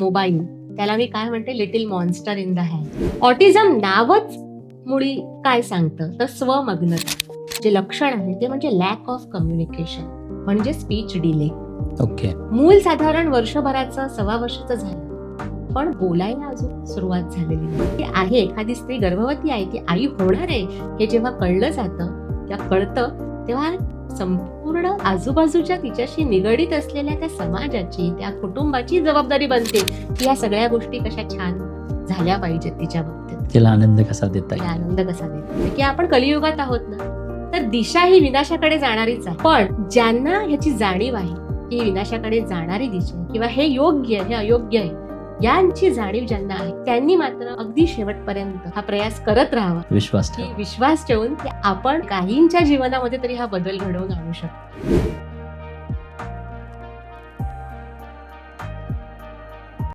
Mobile. त्याला मी काय म्हणते? Little monster in the hand autism नावच मुळी काय सांगतं? तर स्वमग्नता. जे लक्षण आहे ते म्हणजे लॅक ऑफ कम्युनिकेशन म्हणजे स्पीच डिले ओके मूल साधारण वर्षभराचं सव्वा वर्षाचं झालं. पण बोलायला अजून सुरुवात झालेली. ती आहे एखादी स्त्री गर्भवती आहे ती आई होणार आहे हे जेव्हा कळलं जातं किंवा कळतं तेव्हा संपूर्ण आजूबाजूच्या तिच्याशी निगडीत असलेल्या त्या समाजाची त्या कुटुंबाची जबाबदारी बनते. की या सगळ्या गोष्टी कशा छान झाल्या पाहिजेत तिच्या बाबतीत तिला आनंद कसा देता येईल? आनंद कसा देतो की आपण कलियुगात आहोत ना तर दिशा ही विनाशाकडे जाणारीच आहे. पण ज्यांना ह्याची जाणीव आहे की विनाशाकडे जाणारी दिशा किंवा हे योग्य आहे हे अयोग्य आहे यांची जाणीव ज्यांना आहे त्यांनी मात्र अगदी शेवटपर्यंत हा प्रयास करत राहावा. विश्वास विश्वास ठेवून की आपण काहींच्या जीवनामध्ये तरी हा बदल घडवून आणू शकतो.